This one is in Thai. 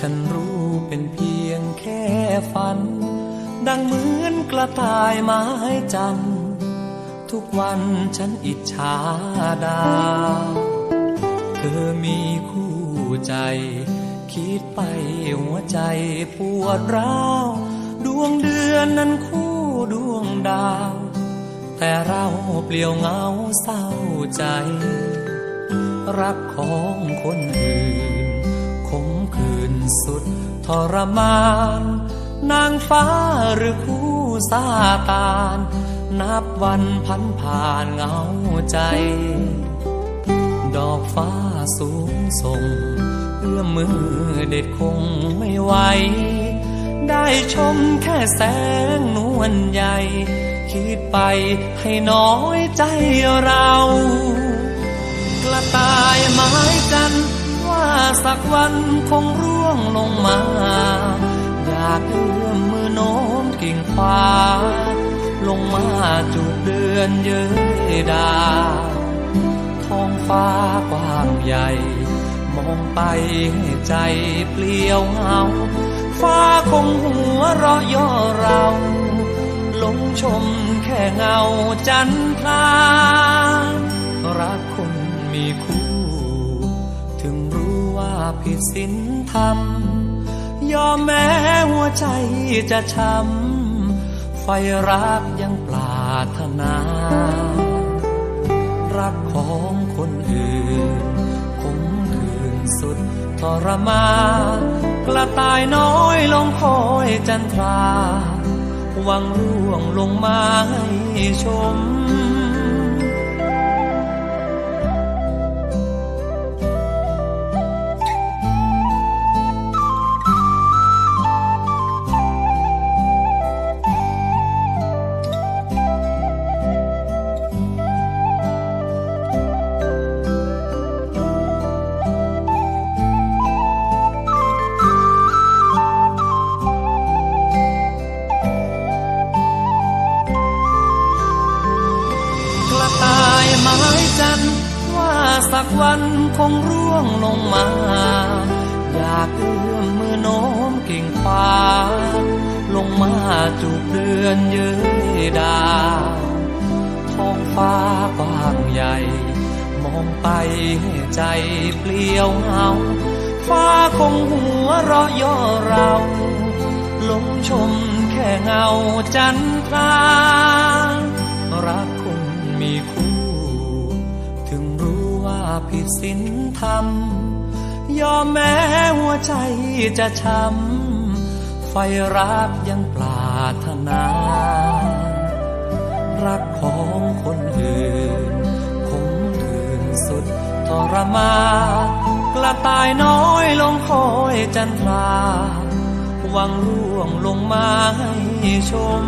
ฉันรู้เป็นเพียงแค่ฝัน ดังเหมือนกระต่ายไม้จำทุกวันฉันอิจฉาดาวเธอมีคู่ใจ คิดไปหัวใจปวดร้าว ดวงเดือนนั้นคู่ดวงดาว แต่เราเปลี่ยวเหงาเศร้าใจ รักของคนอื่น คมคืนสุดทรมาน นางฟ้าหรือคู่ซาตาน นับวันพันผ่านเหงาใจ ดอกฟ้าสูงส่งเอื้อมมือเด็ดคงไม่ไหวได้ชมแค่แสงนวลใหญ่ คิดไปให้น้อยใจเรา กระต่ายไม้จัน สักวันคงร่วงลงมา อยากเอื้อมมือโน้มกิ่งฟ้า ลงมาจูบเดือนเย้ยดา ท้องฟ้ากว้างใหญ่ มองไปใใจเปลี่ยวเหงา ฟ้าคงหัวเราะย่อเราหลงชมแค่เงาจันทรารักคนมีคู่ ผิดศีลธรรม ยอมแม้หัวใจจะช้ำไฟรักยังปรารถนา รักของคนอื่นคงคืนสุดทรมานกระต่ายน้อยลงคอยจันทราหวังร่วงลงมาให้ชมาสักวันคงร่วงลงมา อยากเอื้อมมือโน้มกิ่งฟ้า ลงมาจูบเดือนเย้ยดาวท้องฟ้ากว้างใหญ่ มองไปให้ใจเปลี่ยวเหงา ฟ้าคงหัวเราะย่อเราลงชมแค่เงาจันทรารักคนมีคู่ ถึงรู้ ผิดศีลธรรม ยอมแม้หัวใจจะช้ำ ไฟรักยังปรารถนา รักของคนอื่นคงคืนสุดทรมานกระต่ายน้อยลงคอยจันทราหวังร่วงลงมาให้ชม